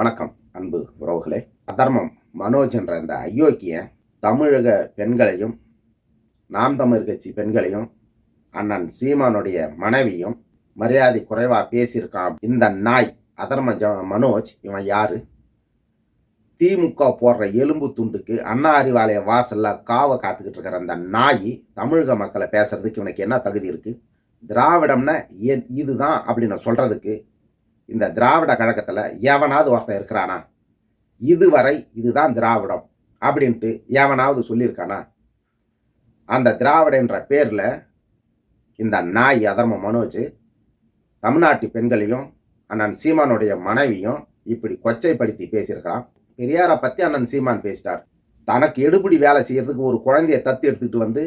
வணக்கம் அன்பு உறவுகளே. அதர்மம் மனோஜ் என்ற இந்த அயோக்கியன் தமிழக பெண்களையும் நாம் தமிழ் கட்சி பெண்களையும் அண்ணன் சீமானுடைய மனைவியும் மரியாதை குறைவாக பேசியிருக்கான். இந்த நாய் அதர்ம ஜ மனோஜ் இவன் யாரு? திமுக போடுற எலும்பு துண்டுக்கு அண்ணா அறிவாலய வாசல்ல காவை காத்துக்கிட்டு இருக்கிற அந்த நாய் தமிழக மக்களை பேசுறதுக்கு இவனுக்கு என்ன தகுதி இருக்கு? திராவிடம்னா ஏன் இதுதான் அப்படின்னு சொல்றதுக்கு இந்த திராவிட கழகத்தில் எவனாவது ஒருத்தன் இருக்கிறானா? இதுவரை இதுதான் திராவிடம் அப்படின்ட்டு எவனாவது சொல்லியிருக்கானா? அந்த திராவிடன்ற பேரில் இந்த நாய் அதர்ம மனோஜ் தமிழ்நாட்டு பெண்களையும் அண்ணன் சீமானுடைய மனைவியும் இப்படி கொச்சைப்படுத்தி பேசியிருக்கிறான். பெரியாரை பற்றி அண்ணன் சீமான் பேசிட்டார். தனக்கு எடுபடி வேலை செய்கிறதுக்கு ஒரு குழந்தைய தத்து எடுத்துக்கிட்டு வந்து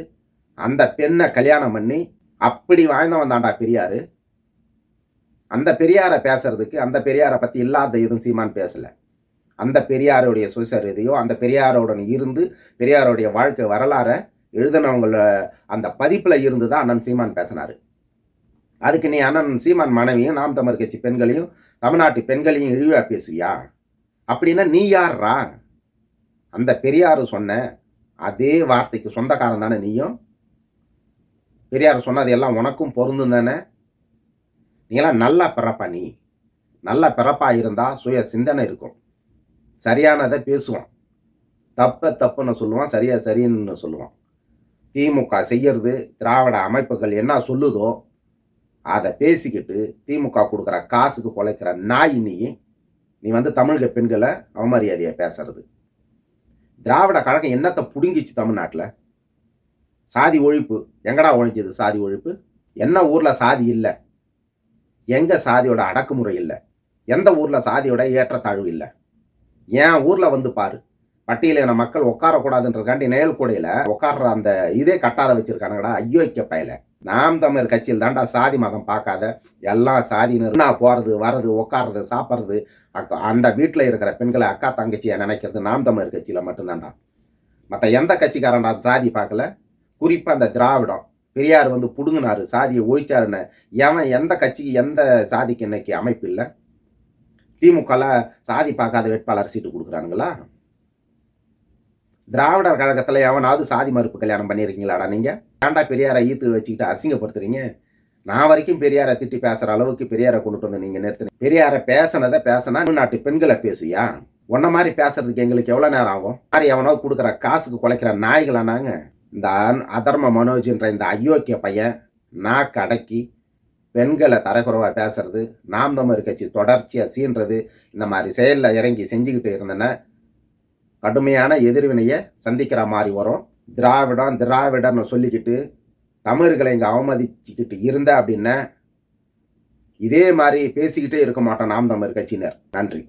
அந்த பெண்ணை கல்யாணம் பண்ணி அப்படி வாழ்ந்தவன் தாண்டா பெரியார். அந்த பெரியாரை பேசுறதுக்கு அந்த பெரியாரை பற்றி இல்லாத எதுவும் சீமான் பேசலை. அந்த பெரியாருடைய சுயசரிதையோ அந்த பெரியாரோடன் இருந்து பெரியாருடைய வாழ்க்கை வரலாறை எழுதினவங்கள அந்த பதிப்பில் இருந்து தான் அண்ணன் சீமான் பேசினார். அதுக்கு நீ அண்ணன் சீமான் மனைவியும் நாம் தமிழ் கட்சி பெண்களையும் தமிழ்நாட்டு பெண்களையும் இழிவாக பேசுவியா? அப்படின்னா நீ யார்ரா அந்த பெரியார் சொன்ன அதே வார்த்தைக்கு சொந்தக்காரன் தானே நீயும்? பெரியார் சொன்னது எல்லாம் உனக்கும் பொருந்தும் தானே? நீங்களாம் நல்லா பிறப்பா நீ. நல்ல பிறப்பா இருந்தால் சுய சிந்தனை இருக்கும். சரியானதை பேசுவான். தப்ப தப்புன்னு சொல்லுவான் சரியா சரின்னு சொல்லுவான். திமுக செய்யறது திராவிட அமைப்புகள் என்ன சொல்லுதோ அதை பேசிக்கிட்டு திமுக கொடுக்குற காசுக்கு குலைக்கிற நாய் நீ நீ வந்து தமிழக பெண்களை அவமரியாதையை பேசுறது. திராவிட கழகம் என்னத்தை பிடுங்கிச்சு தமிழ்நாட்டில்? சாதி ஒழிப்பு. எங்கடா ஒழிஞ்சது சாதி ஒழிப்பு? என்ன ஊரில் சாதி இல்லை? எங்க சாதியோட அடக்குமுறை இல்லை? எந்த ஊர்ல சாதியோட ஏற்றத்தாழ்வு இல்லை? ஏன் ஊர்ல வந்து பாரு பட்டியலின மக்கள் உட்காரக்கூடாதுன்றதுக்காண்டி நேயல் கூடையில உட்கார்ற அந்த இதே கட்டாத வச்சிருக்கானுங்கடா ஐயோக்கிய பயல. நாம் தமிழர் கட்சியில் தாண்டா சாதி மதம் பார்க்காத எல்லாம் சாதியினர் நான் போறது வர்றது உட்கார்றது சாப்பிட்றது அக்கா அந்த வீட்டில் இருக்கிற பெண்களை அக்கா தங்கச்சியை நினைக்கிறது நாம் தமிழர் கட்சியில் மட்டும்தான்டா. மற்ற எந்த கட்சிக்காரன்டா சாதி பார்க்கல? குறிப்பாக அந்த திராவிடம். பெரியார் வந்து புடுங்கினாரு சாதியை ஒழிச்சாருன்னு. எவன் எந்த கட்சிக்கு எந்த சாதிக்கு இன்னைக்கு அமைப்பு இல்லை? திமுகல சாதி பார்க்காத வேட்பாளர் சீட்டு கொடுக்குறானுங்களா? திராவிடர் கழகத்தில் எவனாவது சாதி மறுப்பு கல்யாணம் பண்ணியிருக்கீங்களாடா நீங்கள் ஏன்டா பெரியாரை ஈத்து வச்சுக்கிட்டு அசிங்கப்படுத்துறீங்க? நான் வரைக்கும் பெரியாரை திட்டி பேசுகிற அளவுக்கு பெரியாரை கொண்டுட்டு வந்து நீங்கள் நிறுத்தினீங்க பெரியாரை பேசினதை பேசினா தமிழ்நாட்டு பெண்களை பேசுயா? உன்ன மாதிரி பேசுறதுக்கு எங்களுக்கு எவ்வளோ நேரம் ஆகும்? மாதிரி எவனோ கொடுக்குற காசுக்கு குலைக்கிற நாய்களா நாங்கள் இந்த அதர்ம மனோஜின்ற இந்த அயோக்கிய பையன் நான் கடக்கி பெண்களை தரக்குறைவாக பேசுறது நாம் தமிழ் கட்சி தொடர்ச்சியாக சீன்றது இந்த மாதிரி செயலில் இறங்கி செஞ்சுக்கிட்டு இருந்தேன்னா கடுமையான எதிர்வினையை சந்திக்கிற மாதிரி வரும். திராவிடம் திராவிடன்னு சொல்லிக்கிட்டு தமிழர்களை இங்கே அவமதிச்சுக்கிட்டு இருந்த அப்படின்னா இதே மாதிரி பேசிக்கிட்டே இருக்க மாட்டோம் நாம் தமிழ் கட்சியினர். நன்றி.